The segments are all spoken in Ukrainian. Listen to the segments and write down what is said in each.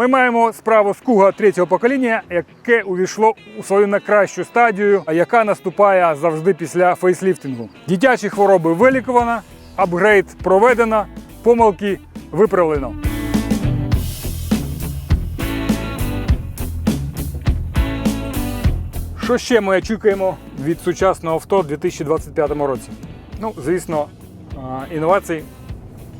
Ми маємо справу з Куга третього покоління, яке увійшло у свою найкращу стадію, яка наступає завжди після фейсліфтингу. Дитячі хвороби вилікувано, апгрейд проведено, помилки виправлено. Що ще ми очікуємо від сучасного авто у 2025 році? Ну, звісно, а, інновацій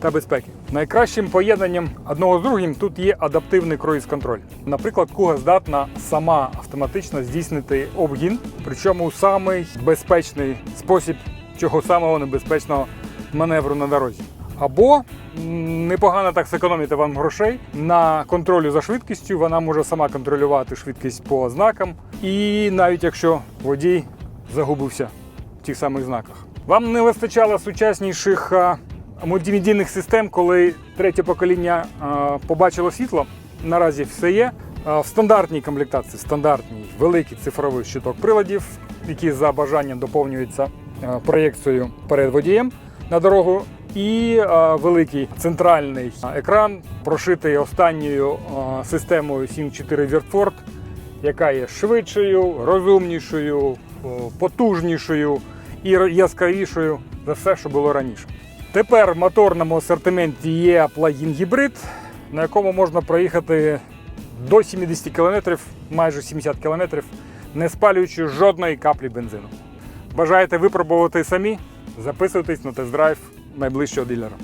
та безпеки. Найкращим поєднанням одного з другим тут є адаптивний круїз-контроль. Наприклад, Куга здатна сама автоматично здійснити обгін, причому самий безпечний спосіб чого самого небезпечного маневру на дорозі. Або непогано так зекономити вам грошей на контролю за швидкістю. Вона може сама контролювати швидкість по знакам, і навіть якщо водій загубився в тих самих знаках. Вам не вистачало сучасніших мультимедійних систем, коли третє покоління побачило світло. Наразі все є. В стандартній комплектації, стандартній великий цифровий щиток приладів, які за бажанням доповнюються проєкцією перед водієм на дорогу. І великий центральний екран, прошитий останньою системою 7.4 Віртфорд, яка є швидшою, розумнішою, потужнішою і яскравішою за все, що було раніше. Тепер в моторному асортименті є плагін гібрид, на якому можна проїхати до 70 км, майже 70 км, не спалюючи жодної каплі бензину. Бажаєте випробувати самі? Записуйтесь на тест-драйв найближчого дилера.